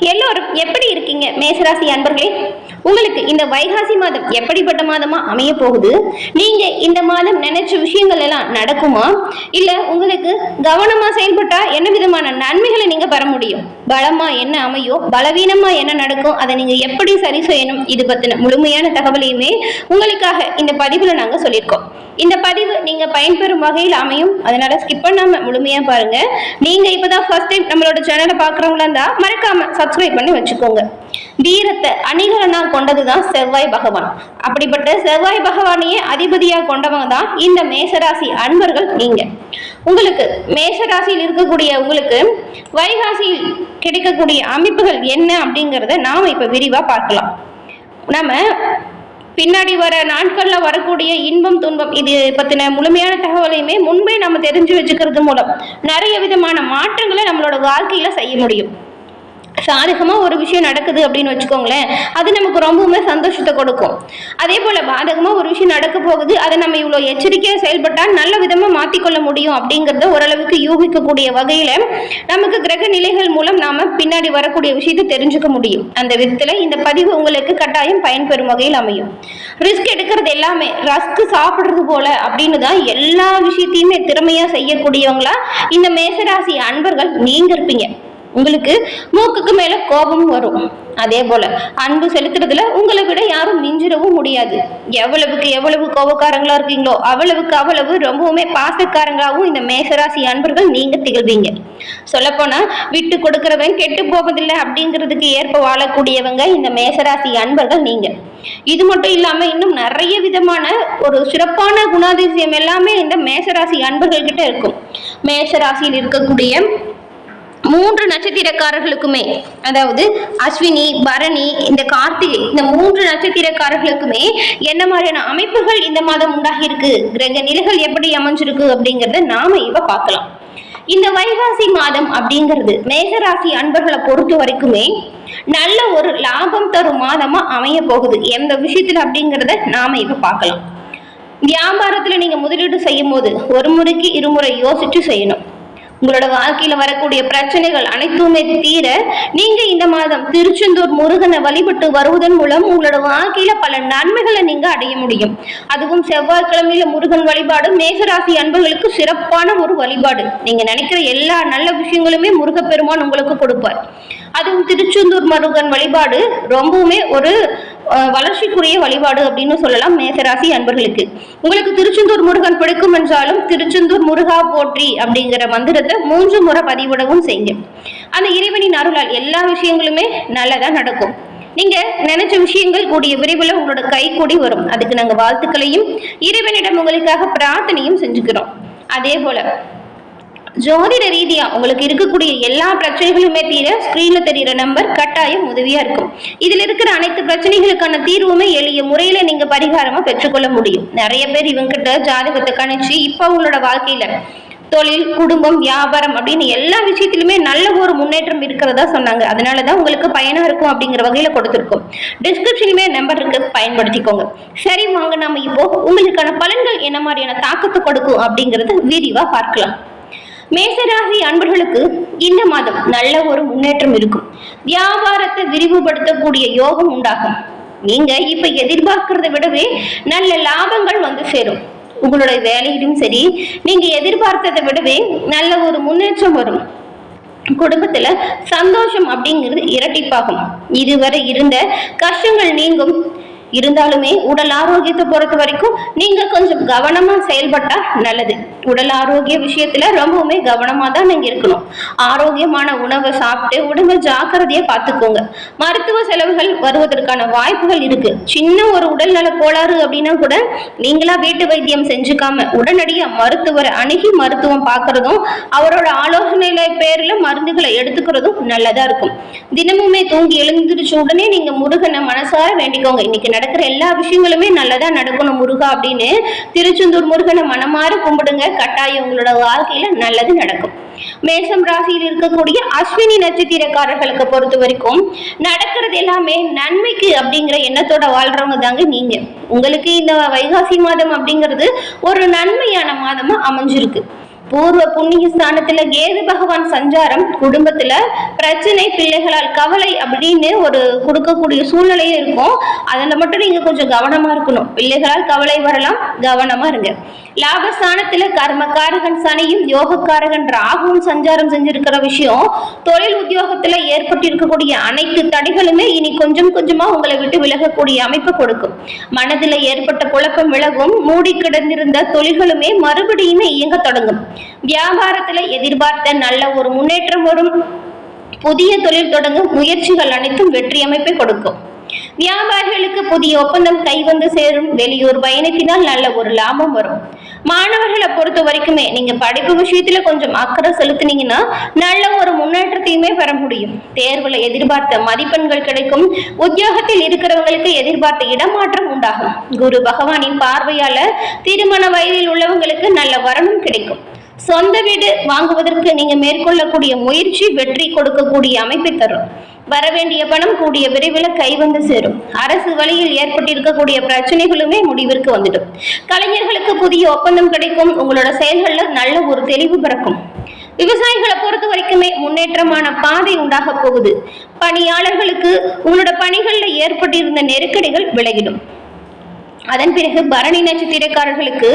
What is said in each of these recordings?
எல்லோரும் எப்படி இருக்கீங்க மேசராசி அன்பர்களே? உங்களுக்கு இந்த வைகாசி மாதம் எப்படிப்பட்ட மாதமா அமைய போகுது? நீங்க இந்த மாதம் நினைச்ச விஷயங்கள் எல்லாம் நடக்குமா? இல்ல உங்களுக்கு கவனமா செயல்பட்டா என்ன விதமான நன்மைகளை நீங்க பெற முடியும்? பலமா என்ன அமையோ பலவீனமா என்ன நடக்கும் அதை நீங்க எப்படி சரி செய்யணும் இது பத்தின முழுமையான தகவலையுமே உங்களுக்காக இந்த பதிவுல நாங்க சொல்லியிருக்கோம். இந்த பதிவு நீங்க பயன்பெறும் வகையில் அமையும். அதனால ஸ்கிப் பண்ணாம முழுமையா பாருங்க. நீங்க இப்பதான் ஃபர்ஸ்ட் டைம் நம்மளோட சேனலை பாக்குறவங்களா இருந்தா மறக்காம சப்ஸ்கிரைப் பண்ணி வச்சுக்கோங்க. வீரத்தை அணிகலனா கொண்டதுதான் செவ்வாய் பகவான். அப்படிப்பட்ட செவ்வாய் பகவானையே அதிபதியா கொண்டவங்க தான் இந்த மேசராசி அன்பர்கள் நீங்க. உங்களுக்கு மேசராசியில் இருக்கக்கூடிய உங்களுக்கு வைகாசியில் கிடைக்கக்கூடிய அமைப்புகள் என்ன அப்படிங்கிறத நாம் இப்போ விரிவாக பார்க்கலாம். நம்ம பின்னாடி வர நாட்களில் வரக்கூடிய இன்பம் துன்பம் இது பற்றின முழுமையான தகவலையுமே முன்பே நம்ம தெரிஞ்சு வச்சுக்கிறது மூலம் நிறைய விதமான மாற்றங்களை நம்மளோட வாழ்க்கையில் செய்ய முடியும். சாதகமாக ஒரு விஷயம் நடக்குது அப்படின்னு வச்சுக்கோங்களேன் அது நமக்கு ரொம்பவுமே சந்தோஷத்தை கொடுக்கும். அதே போல் பாதகமாக ஒரு விஷயம் நடக்க போகுது அதை நம்ம இவ்வளோ எச்சரிக்கையாக செயல்பட்டால் நல்ல விதமாக மாற்றிக்கொள்ள முடியும் அப்படிங்கிறத ஓரளவுக்கு யூகிக்கக்கூடிய வகையில் நமக்கு கிரக நிலைகள் மூலம் நாம் பின்னாடி வரக்கூடிய விஷயத்தை தெரிஞ்சுக்க முடியும். அந்த விதத்தில் இந்த பதிவு உங்களுக்கு கட்டாயம் பயன்பெறும் வகையில் அமையும். ரிஸ்க் எடுக்கிறது எல்லாமே ரஸ்க் சாப்பிட்றது போல அப்படின்னு தான் எல்லா விஷயத்தையுமே திறமையாக செய்யக்கூடியவங்களா இந்த மேசராசி அன்பர்கள் நீங்கள் இருப்பீங்க. உங்களுக்கு மூக்குக்கு மேல கோபம் வரும். அதே போல அன்பு செலுத்துறதுல உங்களை விட யாரும் மிஞ்சிடவும் முடியாது. எவ்வளவுக்கு எவ்வளவு கோபக்காரங்களா இருக்கீங்களோ அவ்வளவுக்கு அவ்வளவு ரொம்பவுமே பாசக்காரங்களாகவும் இந்த மேசராசி அன்பர்கள் நீங்க திகழ்வீங்க. சொல்லப்போனா விட்டு கொடுக்கறவன் கெட்டு போவதில்லை அப்படிங்கிறதுக்கு ஏற்ப வாழக்கூடியவங்க இந்த மேசராசி அன்பர்கள் நீங்க. இது மட்டும் இல்லாம இன்னும் நிறைய விதமான ஒரு சிறப்பான குணாதிசயம் எல்லாமே இந்த மேசராசி அன்பர்கள் கிட்ட இருக்கும். மேசராசியில் இருக்கக்கூடிய மூன்று நட்சத்திரக்காரர்களுக்குமே அதாவது அஸ்வினி பரணி இந்த கார்த்திகை இந்த மூன்று நட்சத்திரக்காரர்களுக்குமே என்ன மாதிரியான அமைப்புகள் இந்த மாதம் உண்டாகி இருக்கு கிரக நிலைகள் எப்படி அமைஞ்சிருக்கு அப்படிங்கறத நாம இப்ப பார்க்கலாம். இந்த வைகாசி மாதம் அப்படிங்கிறது மேகராசி அன்பர்களை பொறுத்த வரைக்குமே நல்ல ஒரு லாபம் தரும் மாதமா அமைய போகுது. எந்த விஷயத்துல அப்படிங்கறத நாம இப்ப பார்க்கலாம். வியாபாரத்துல நீங்க முதலீடு செய்யும் போது ஒரு முறைக்கு இருமுறை யோசிச்சு செய்யணும். உங்களோட வாழ்க்கையில வரக்கூடிய பிரச்சனைகள் அனைத்துமே தீர நீங்க இந்த மாதம் திருச்செந்தூர் முருகனை வழிபட்டு வருவதன் மூலம் உங்களோட வாழ்க்கையில பல நன்மைகளை நீங்க அடைய முடியும். அதுவும் செவ்வாய்க்கிழமையில முருகன் வழிபாடு மேகராசி அன்பர்களுக்கு சிறப்பான ஒரு வழிபாடு. நீங்க நினைக்கிற எல்லா நல்ல விஷயங்களுமே முருகப்பெருமான் உங்களுக்கு கொடுப்பார். அதுவும் திருச்செந்தூர் முருகன் வழிபாடு ரொம்பவுமே ஒரு வளர்ச்சிக்குரிய வழிபாடு அப்படின்னு சொல்லலாம் மேசராசி அன்பர்களுக்கு. உங்களுக்கு திருச்செந்தூர் முருகன் பிடிக்கும் என்றாலும் திருச்செந்தூர் முருகா போற்றி அப்படிங்கிற மந்திரத்தை மூன்று முறை பதிவிடவும் செய்யுங்க. அந்த இறைவனின் அருளால் எல்லா விஷயங்களுமே நல்லதா நடக்கும். நீங்க நினைச்ச விஷயங்கள் கூடிய விரைவில் உங்களோட கை கூடி வரும். அதுக்கு நாங்க வாழ்த்துக்களையும் இறைவனிடம் உங்களுக்காக பிரார்த்தனையும் செஞ்சுக்கிறோம். அதே போல ஜோதிட ரீதியா உங்களுக்கு இருக்கக்கூடிய எல்லா பிரச்சனைகளுமே தீர ஸ்கிரீன்ல தெரியுற நம்பர் கட்டாயம் உதவியா இருக்கும். இதுல இருக்கிற அனைத்து பிரச்சனைகளுக்கான தீர்வுமே எளிய முறையில நீங்க பரிகாரமா பெற்றுக்கொள்ள முடியும். நிறைய பேர் இவங்கிட்ட ஜாதகத்தை கணிச்சு இப்ப உங்களோட வாழ்க்கையில தொழில் குடும்பம் வியாபாரம் அப்படின்னு எல்லா விஷயத்திலுமே நல்ல ஒரு முன்னேற்றம் இருக்கிறதா சொன்னாங்க. அதனாலதான் உங்களுக்கு பயனா இருக்கும் அப்படிங்கிற வகையில கொடுத்துருக்கோம். டிஸ்கிரிப்ஷனுமே நம்பர் இருக்கு. பயன்படுத்திக்கோங்க. சரி வாங்க நாம இப்போ உங்களுக்கான பலன்கள் என்ன மாதிரியான தாக்கத்தை கொடுக்கும் அப்படிங்கறது விரிவா பார்க்கலாம். மேசராசி அன்பர்களுக்கு இந்த மாதம் நல்ல ஒரு முன்னேற்றம் இருக்கும். வியாபாரத்தை விரிவுபடுத்தக்கூடிய யோகம் உண்டாகும். நீங்க இப்ப எதிர்பார்க்கறத விடவே நல்ல லாபங்கள் வந்து சேரும். உங்களுடைய வேலையிலும் சரி நீங்க எதிர்பார்த்ததை விடவே நல்ல ஒரு முன்னேற்றம் வரும். குடும்பத்துல சந்தோஷம் அப்படிங்கிறது இரட்டிப்பாகும். இதுவரை இருந்த கஷ்டங்கள் நீங்கும். இருந்தாலுமே உடல் ஆரோக்கியத்தை பொறுத்த வரைக்கும் நீங்க கொஞ்சம் கவனமா செயல்பட்டா நல்லது. உடல் ஆரோக்கிய விஷயத்துல ரொம்பவுமே கவனமா தான் நீங்க இருக்கணும். ஆரோக்கியமான உணவை சாப்பிட்டு உடம்பு ஜாக்கிரதையா பார்த்துக்கோங்க. மருத்துவ செலவுகள் வருவதற்கான வாய்ப்புகள் இருக்கு. சின்ன ஒரு உடல்நல கோளாறு அப்படின்னா கூட நீங்களா வீட்டு வைத்தியம் செஞ்சுக்காம உடனடியா மருத்துவரை அணுகி மருத்துவம் பார்க்கறதும் அவரோட ஆலோசனையில பேர்ல மருந்துகளை எடுத்துக்கிறதும் நல்லதா இருக்கும். தினமுமே தூங்கி எழுந்திருச்ச உடனே நீங்க முருகனை மனசார வேண்டிக்கோங்க. இன்னைக்கு நடக்கிற எல்லா விஷயங்களுமே நல்லதா நடக்கணும் முருகா அப்படின்னு திருச்செந்தூர் முருகனை மனமாற கும்பிடுங்க. கட்டாயம் உங்களோட வாழ்க்கையில நல்லது நடக்கும். மேசம் ராசியில் இருக்கக்கூடிய அஸ்வினி நட்சத்திரக்காரர்களுக்கு பொறுத்த வரைக்கும் நடக்கிறது எல்லாமே நன்மைக்கு அப்படிங்கிற எண்ணத்தோட வாழ்றவங்க தாங்க நீங்க. உங்களுக்கு இந்த வைகாசி மாதம் அப்படிங்கிறது ஒரு நன்மையான மாதமா அமைஞ்சிருக்கு. பூர்வ புண்ணிய ஸ்தானத்துல கேது பகவான் சஞ்சாரம் குடும்பத்துல பிரச்சனை பிள்ளைகளால் கவலை அப்படின்னு ஒரு கொடுக்கக்கூடிய சூழ்நிலையும் இருக்கும். அதுல மட்டும் நீங்க கொஞ்சம் கவனமா இருக்கணும். பிள்ளைகளால் கவலை வரலாம் கவனமா இருங்க. லாபஸ்தானத்துல கர்மகாரகன் சனியும் யோகக்காரகன் ராகுவும் சஞ்சாரம் செஞ்சிருக்கிற விஷயம் தொழில் உத்தியோகத்துல ஏற்பட்டிருக்கக்கூடிய அனைத்து தடைகளுமே இனி கொஞ்சம் கொஞ்சமா உங்களை விட்டு விலகக்கூடிய அமைப்பு கொடுக்கும். மனதில் ஏற்பட்ட குழப்பம் விலகும் மூடி கிடந்திருந்த தொழில்களுமே மறுபடியுமே இயங்க தொடங்கும். வியாபாரத்துல எதிர்பார்த்த நல்ல ஒரு முன்னேற்றம் வரும். புதிய தொழில் தொடங்கும் முயற்சிகள் அனைத்தும் வெற்றி அமைப்பை கொடுக்கும். வியாபாரிகளுக்கு புதிய ஒப்பந்தம் கைவந்து சேரும். வெளியூர் பயணத்தினால் நல்ல ஒரு லாபம் வரும். மாணவர்களை பொறுத்த வரைக்குமே நீங்க படிப்பு விஷயத்துல கொஞ்சம் அக்கறை செலுத்துனீங்கன்னா நல்ல ஒரு முன்னேற்றத்தையுமே பெற முடியும். தேர்வுல எதிர்பார்த்த மதிப்பெண்கள் கிடைக்கும். உத்தியோகத்தில் இருக்கிறவங்களுக்கு எதிர்பார்த்த இடமாற்றம் உண்டாகும். குரு பகவானின் பார்வையால திருமண வயதில் உள்ளவங்களுக்கு நல்ல வரணும் கிடைக்கும். சொந்த வீடு வாங்குவதற்கு நீங்க மேற்கொள்ளக்கூடிய முயற்சி வெற்றி கொடுக்கக்கூடிய அமைப்பை தரும். வரவேண்டிய பணம் கூடிய விரைவில் கை வந்து சேரும். அரசு வழியில் ஏற்பட்டிருக்கக்கூடிய பிரச்சனைகளுமே முடிவிற்கு வந்துடும். கலைஞர்களுக்கு புதிய ஒப்பந்தம் கிடைக்கும். உங்களோட செயல்களில் நல்ல ஒரு தெளிவு பிறக்கும். விவசாயிகளை பொறுத்த வரைக்குமே முன்னேற்றமான பாதை உண்டாக போகுது. பணியாளர்களுக்கு உங்களோட பணிகளில் ஏற்பட்டிருந்த நெருக்கடிகள் விலகிடும். அதன் பிறகு பரணி நட்சத்திரக்காரர்களுக்கு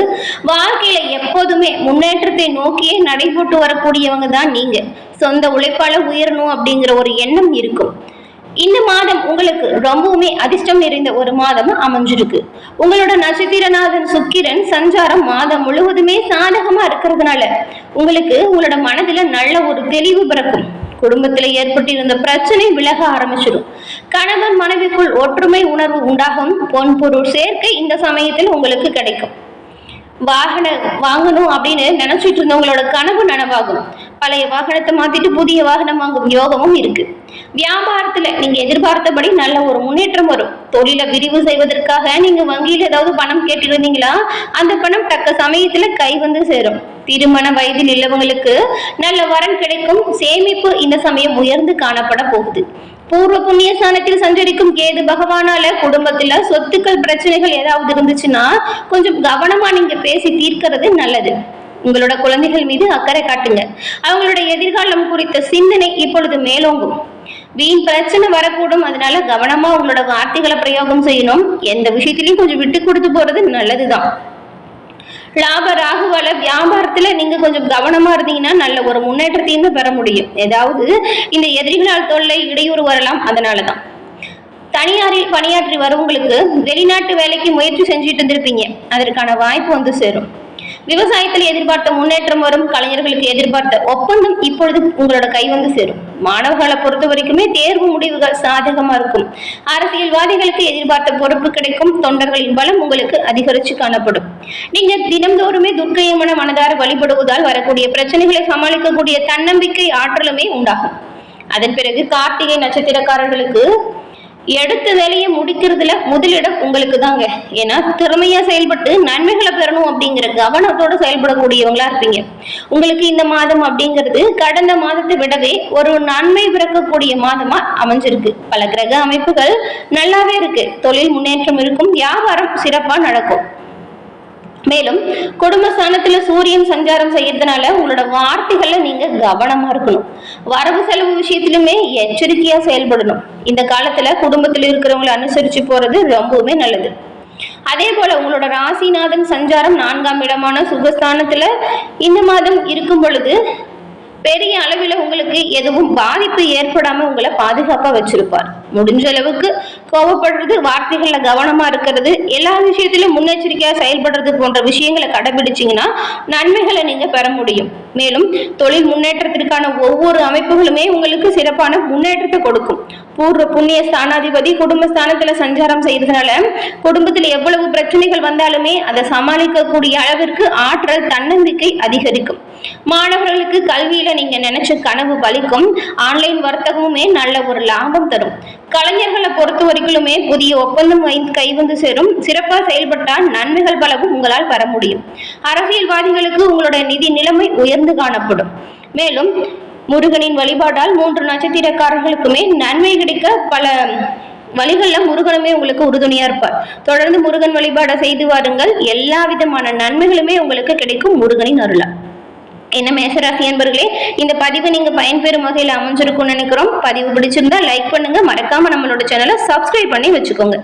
வாழ்க்கையில எப்போதுமே முன்னேற்றத்தை நோக்கியே நடைபோட்டு வரக்கூடியவங்க தான் நீங்க. சொந்த உழைப்பால உயரணும் அப்படிங்கிற ஒரு எண்ணம் இருக்கும். இந்த மாதம் உங்களுக்கு ரொம்பவுமே அதிர்ஷ்டம் நிறைந்த ஒரு மாதம் அமைஞ்சிருக்கு. உங்களோட நட்சத்திரநாதன் சுக்கிரன் சஞ்சாரம் மாதம் முழுவதுமே சாதகமா இருக்கிறதுனால உங்களுக்கு உங்களோட மனதுல நல்ல ஒரு தெளிவு பிறக்கும். குடும்பத்துல ஏற்பட்டிருந்த பிரச்சனை விலக ஆரம்பிச்சிடும் கணவன் மனைவிக்குள் ஒற்றுமை உணர்வு உண்டாகும். பொன் பொருள் சேர்க்கை இந்த சமயத்தில் உங்களுக்கு கிடைக்கும். வாகனம் வாங்கணும் அப்படின்னு நினைச்சிட்டு இருந்தவங்களோட கனவு நனவாகும். பழைய வாகனத்தை மாத்திட்டு புதிய வாகனம் வாங்கும் யோகமும் இருக்கு. வியாபாரத்துல நீங்க எதிர்பார்த்தபடி நல்ல ஒரு முன்னேற்றம் வரும். தொழிலை விரிவு செய்வதற்காக நீங்க வங்கியில் ஏதாவது பணம் கேட்டிருந்தீங்களா? அந்த பணம் தக்க சமயத்துல கை வந்து சேரும். திருமண வயதில் உள்ளவங்களுக்கு நல்ல வரன் கிடைக்கும். சேமிப்பு இந்த சமயம் உயர்ந்து காணப்பட போகுது. பூர்வ புண்ணிய ஸ்தானத்தில் சஞ்சரிக்கும் கேது பகவானால குடும்பத்துல சொத்துக்கள் பிரச்சனைகள் ஏதாவது இருந்துச்சுன்னா கொஞ்சம் கவனமா நீங்க பேசி தீர்க்கிறது நல்லது. உங்களோட குழந்தைகள் மீது அக்கறை காட்டுங்க. அவங்களோட எதிர்காலம் குறித்த சிந்தனை இப்பொழுது மேலோங்கும். வீண் பிரச்சனை வரக்கூடும் அதனால கவனமா உங்களோட வார்த்தைகளை பிரயோகம் செய்யணும். எந்த விஷயத்திலையும் கொஞ்சம் விட்டு கொடுத்து போறது நல்லதுதான். லாப ராகுவால வியாபாரத்துல நீங்க கொஞ்சம் கவனமா இருந்தீங்கன்னா நல்ல ஒரு முன்னேற்றத்தையும் பெற முடியும். ஏதாவது இந்த எதிரிகளால் தொல்லை இடையூறு வரலாம் அதனாலதான். தனியாரில் பணியாற்றி வரவங்களுக்கு வெளிநாட்டு வேலைக்கு முயற்சி செஞ்சுட்டு இருந்திருப்பீங்க. அதற்கான வாய்ப்பு வந்து சேரும். விவசாயத்தில் எதிர்பார்த்த முன்னேற்றம் வரும் கலைஞர்களுக்கு எதிர்பார்த்த ஒப்பந்தம் இப்பொழுது உங்களோட கை வந்து சேரும். மாணவர்களை பொறுத்த வரைக்குமே தேர்வு முடிவுகள் சாதகமா இருக்கும். அரசியல்வாதிகளுக்கு எதிர்பார்த்த பொறுப்பு கிடைக்கும் தொண்டர்களின் பலம் உங்களுக்கு அதிகரிச்சு காணப்படும். நீங்க தினம்தோறுமே துர்க்கையம்மன மனதார வழிபடுவதால் வரக்கூடிய பிரச்சனைகளை சமாளிக்கக்கூடிய தன்னம்பிக்கை ஆற்றலுமே உண்டாகும். அதன் பிறகு கார்த்திகை நட்சத்திரக்காரர்களுக்கு எடுத்த வேலையை முடிக்கிறதுல முதலிடம் உங்களுக்கு தாங்க ஏன்னா திறமையா செயல்பட்டு நன்மைகளை பெறணும் அப்படிங்கிற கவனத்தோட செயல்படக்கூடியவங்களா இருப்பீங்க. உங்களுக்கு இந்த மாதம் அப்படிங்கிறது கடந்த மாதத்தை விடவே ஒரு நன்மை பிறக்கக்கூடிய மாதமா அமைஞ்சிருக்கு. பல கிரக அமைப்புகள் நல்லாவே இருக்கு. தொழில் முன்னேற்றம் இருக்கும். வியாபாரம் சிறப்பா நடக்கும். மேலும் குடும்ப ஸ்தானத்துல சூரியன் சஞ்சாரம் செய்யறதுனால உங்களோட வார்த்தைகள்ல நீங்க கவனமா இருக்கணும். வரவு செலவு விஷயத்திலுமே எச்சரிக்கையா செயல்படணும். இந்த காலத்துல குடும்பத்துல இருக்கிறவங்களை அனுசரிச்சு போறது ரொம்பவுமே நல்லது. அதே போல உங்களோட ராசிநாதன் சஞ்சாரம் நான்காம் இடமான சுகஸ்தானத்துல இந்த மாதம் இருக்கும் பொழுது பெரிய அளவில் உங்களுக்கு எதுவும் பாதிப்பு ஏற்படாம உங்களை பாதுகாப்பா வச்சிருப்பார். முடிஞ்ச அளவுக்கு கோவப்படுறது வார்த்தைகள்ல கவனமா இருக்கிறது எல்லா விஷயத்திலும் முன்னெச்சரிக்கையா செயல்படுறது போன்ற விஷயங்களை கடைபிடிச்சிங்கன்னா நன்மைகளை நீங்க பெற முடியும். மேலும் தொழில் முன்னேற்றத்திற்கான ஒவ்வொரு அமைப்புகளுமே உங்களுக்கு சிறப்பான முன்னேற்றத்தை கொடுக்கும். பூர்வ புண்ணிய ஸ்தானாதிபதி குடும்ப ஸ்தானத்துல சஞ்சாரம் செய்யறதுனால குடும்பத்தில் எவ்வளவு பிரச்சனைகள் வந்தாலுமே அதை சமாளிக்கக்கூடிய அளவிற்கு ஆற்றல் தன்னம்பிக்கை அதிகரிக்கும். மாணவர்களுக்கு கல்வியில நீங்க நினைச்ச கனவு பலிக்கும் ஆன்லைன் வர்த்தகமுமே நல்ல ஒரு லாபம் தரும். கலைஞர்களை பொறுத்த வரைக்குமே புதிய ஒப்பந்தம் கை வந்து சேரும். சிறப்பா செயல்பட்டால் நன்மைகள் பலவும் உங்களால் பெற முடியும். அரசியல்வாதிகளுக்கு உங்களுடைய நிதி நிலைமை உயர்ந்து காணப்படும். மேலும் முருகனின் வழிபாடால் மூன்று நட்சத்திரக்காரர்களுக்குமே நன்மை கிடைக்க பல வழிகளில் முருகனுமே உங்களுக்கு உறுதுணையா இருப்பார். தொடர்ந்து முருகன் வழிபாடை செய்து வாருங்கள். எல்லா விதமான நன்மைகளுமே உங்களுக்கு கிடைக்கும் முருகனின் அருளா என்ன மேசராசி அன்பர்களே இந்த பதிவு நீங்க பயன்பெறும் வகையில் அமைஞ்சிருக்கும்னு நினைக்கிறோம். பதிவு பிடிச்சிருந்தா லைக் பண்ணுங்க. மறக்காம நம்மளோட சேனலை சப்ஸ்கிரைப் பண்ணி வச்சுக்கோங்க.